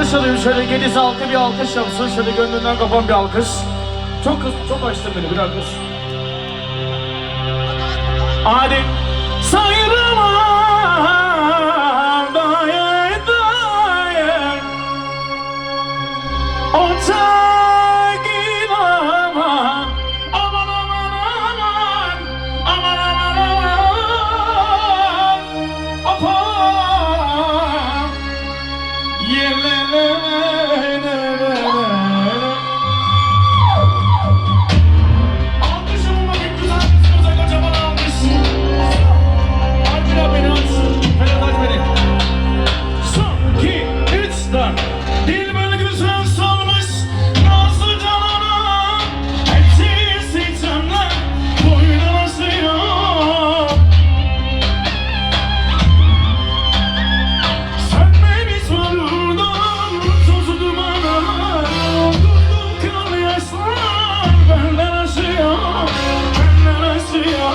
alkış alayım şöyle Gediz halkı bir alkış yapsın. Şöyle gönlünden kopan bir alkış. Çok çok açtın beni bir alkış. Hadi. Sayrıma daye daye Ortak see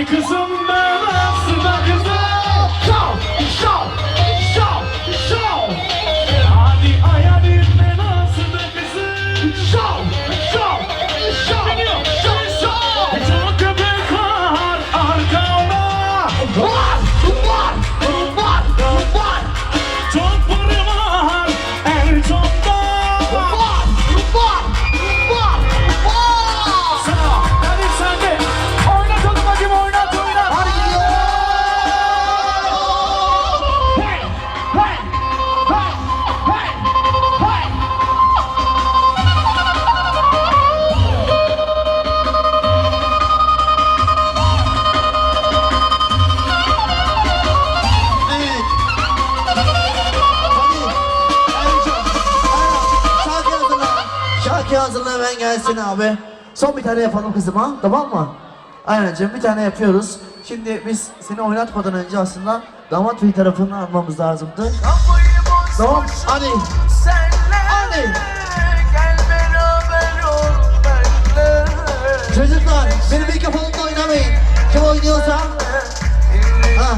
Hadi kızım ben aslında kızım. Şok, şok, şok, şok. Hadi. Şok, Şarkı hazırla hemen gelsin abi. Son bir tane yapalım kızıma. Tamam mı? Aynen canım bir tane yapıyoruz. Şimdi biz seni oynatmadan önce aslında damat bey tarafını almamız lazımdı. Tamam. Hadi. Hadi. Çocuklar benim mikrofonumda oynamayın. Kim oynuyorsa. Ha.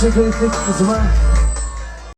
Teşekkür ettik kızıma.